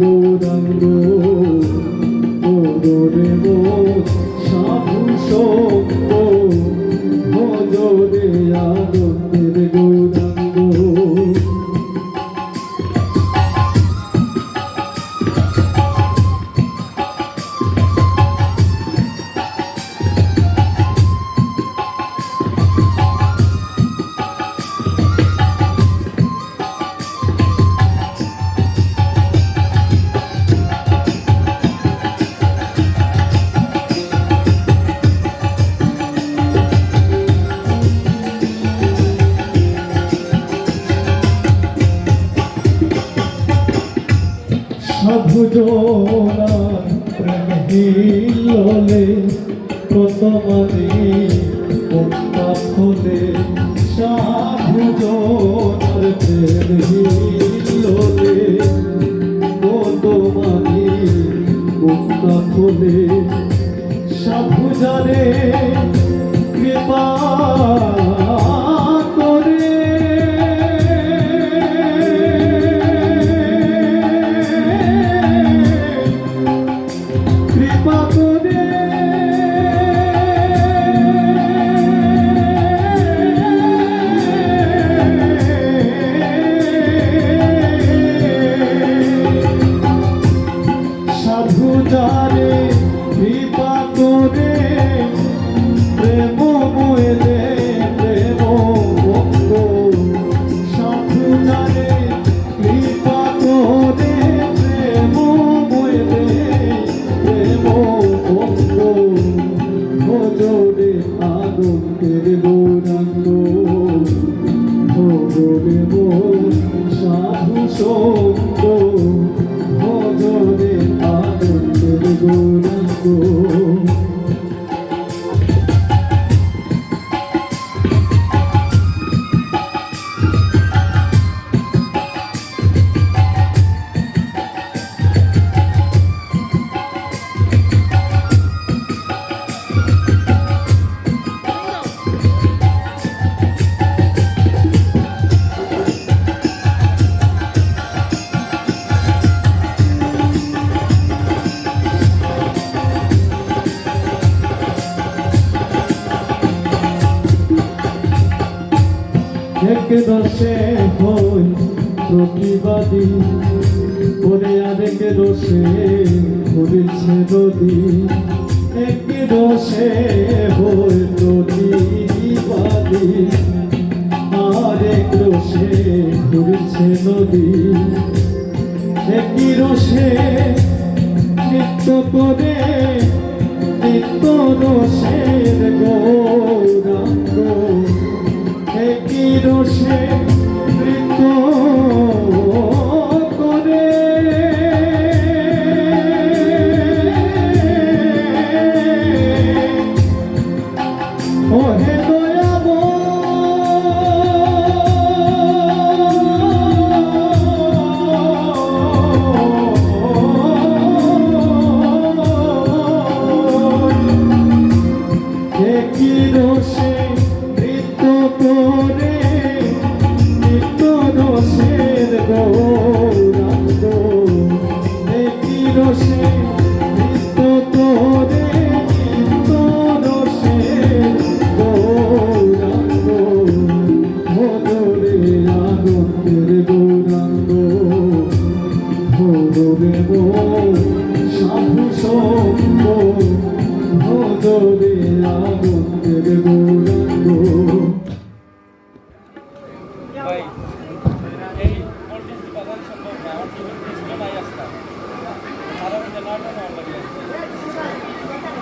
গৌরাঙ্গ গৌরে হিললে প্রথমানি মুক্তা খোলে সাধু জোনার প্রেম হিললে সাধু জানে কৃপা গৌরাঙ্গ এক দশে হই প্রতিবাদী। পরে আরেক দোষে ঘুরেছে নদী এক দোষে হই প্রতিবাদী। আরেক দোষে ঘুরেছে নদী একই রসে নৃত্য করে, নিত্য রসের গৌরাঙ্গ একই রসে संभव नाही आई कृष्ण नाही असतात मला